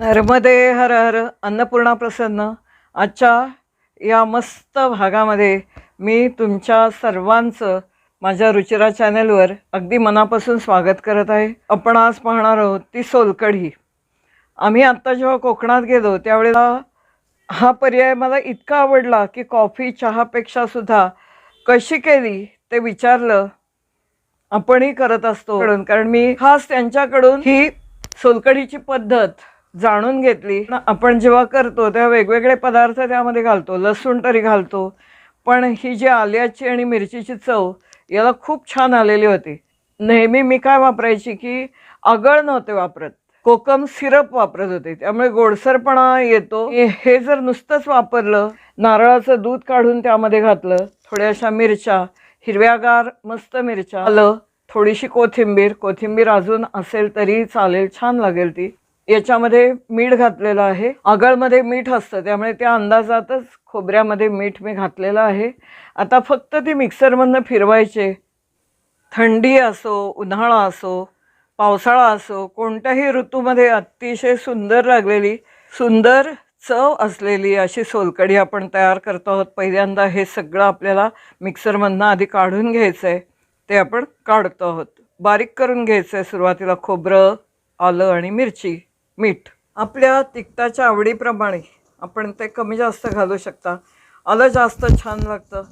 नर्मदे हर हर अन्नपूर्णा प्रसन्न. आजच्या या मस्त भागामध्ये मी तुमच्या सर्वांचं माझ्या रुचिरा चॅनेलवर अगदी मनापासून स्वागत करत आहे. आपण आज पाहणार आहोत ती सोलकढी. आम्ही आत्ता जेव्हा कोकणात गेलो त्यावेळेला हा पर्याय मला इतका आवडला की कॉफी चहापेक्षा सुद्धा कशी केली ते विचारलं आपणही करत असतो. कारण मी खास त्यांच्याकडून ही सोलकढीची पद्धत जाणून घेतली. ना आपण जेव्हा करतो तेव्हा वेगवेगळे पदार्थ त्यामध्ये घालतो. लसूण तरी घालतो. पण ही जी आल्याची आणि मिरचीची चव याला खूप छान आलेली होती. नेहमी मी काय वापरायची की आगळ नव्हते वापरत. कोकम सिरप वापरत होते. त्यामुळे गोडसरपणा येतो. हे- हे जर नुसतंच वापरलं नारळाचं दूध काढून त्यामध्ये घातलं थोड्याशा मिरच्या हिरव्यागार मस्त मिरच्या आलं थोडीशी कोथिंबीर कोथिंबीर अजून असेल तरी चालेल छान लागेल ती. याच्यामध्ये मीठ घातलेलं आहे. आगळमध्ये मीठ असतं त्यामुळे त्या अंदाजातच खोबऱ्यामध्ये मीठ मी घातलेलं आहे. आता फक्त ती मिक्सरमधनं फिरवायचे. थंडी असो उन्हाळा असो पावसाळा असो कोणत्याही ऋतूमध्ये अतिशय सुंदर लागलेली सुंदर चव असलेली अशी सोलकढी आपण तयार करतो आहोत. पहिल्यांदा हे सगळं आपल्याला मिक्सरमधनं आधी काढून घ्यायचं आहे ते आपण काढतो आहोत. बारीक करून घ्यायचं आहे सुरुवातीला खोबरं आलं आणि मिरची. मीठ. आपल्या तिखटाच्या आवडीप्रमाणे आपण ते कमी जास्त घालू शकता. आलं जास्त छान लागतं.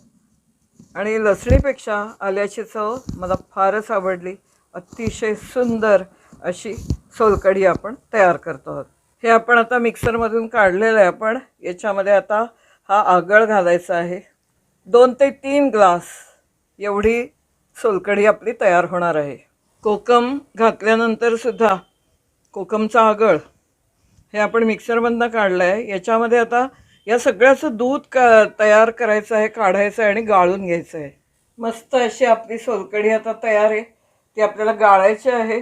आणि लसणीपेक्षा आल्याची चव मला फारच आवडली. अतिशय सुंदर अशी सोलकढी आपण तयार करतो आहोत. हे आपण आता मिक्सरमधून काढलेलं आहे आपण. याच्यामध्ये आता हा आगळ घालायचा आहे. दोन ते तीन ग्लास एवढी सोलकढी आपली तयार होणार आहे. कोकम घातल्यानंतर सुद्धा कोकमचा आगळ. हे आपण मिक्सरमधनं काढलं आहे याच्यामध्ये आता या सगळ्याचं दूध का तयार करायचं आहे काढायचं आहे आणि गाळून घ्यायचं आहे. मस्त अशी आपली सोलकढी आता तयार आहे. ती आपल्याला गाळायची आहे.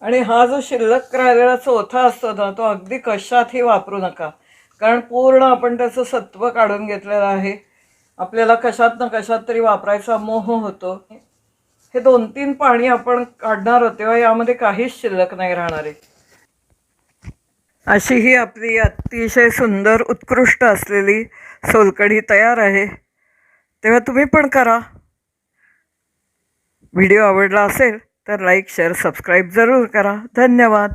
आणि हा जो शिल्लक राहिलेला चोथा असतो ना तो अगदी कशातही वापरू नका. कारण पूर्ण आपण त्याचं सत्व काढून घेतलेलं आहे. आपल्याला कशात ना कशात तरी वापरायचा मोह होतो. हे दोन तीन पाणी आपण काढणार तेव्हा यामध्ये काहीच शिल्लक नाही राहणार आहे. अशी ही आपली अतिशय सुंदर उत्कृष्ट असलेली सोलकढी तयार आहे. तेव्हा तुम्ही पण करा. व्हिडिओ आवडला असेल तर लाईक शेअर सबस्क्राईब जरूर करा. धन्यवाद.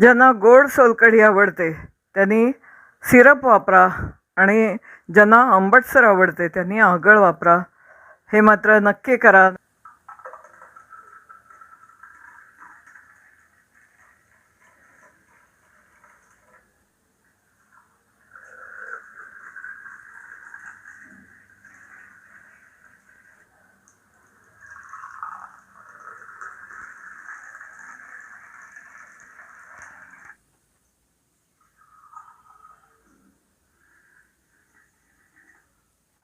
ज्यांना गोड सोलकढी आवडते त्यांनी सिरप वापरा आणि ज्यांना आंबटसर आवडते त्यांनी आगळ वापरा. हे मात्र नक्की करा.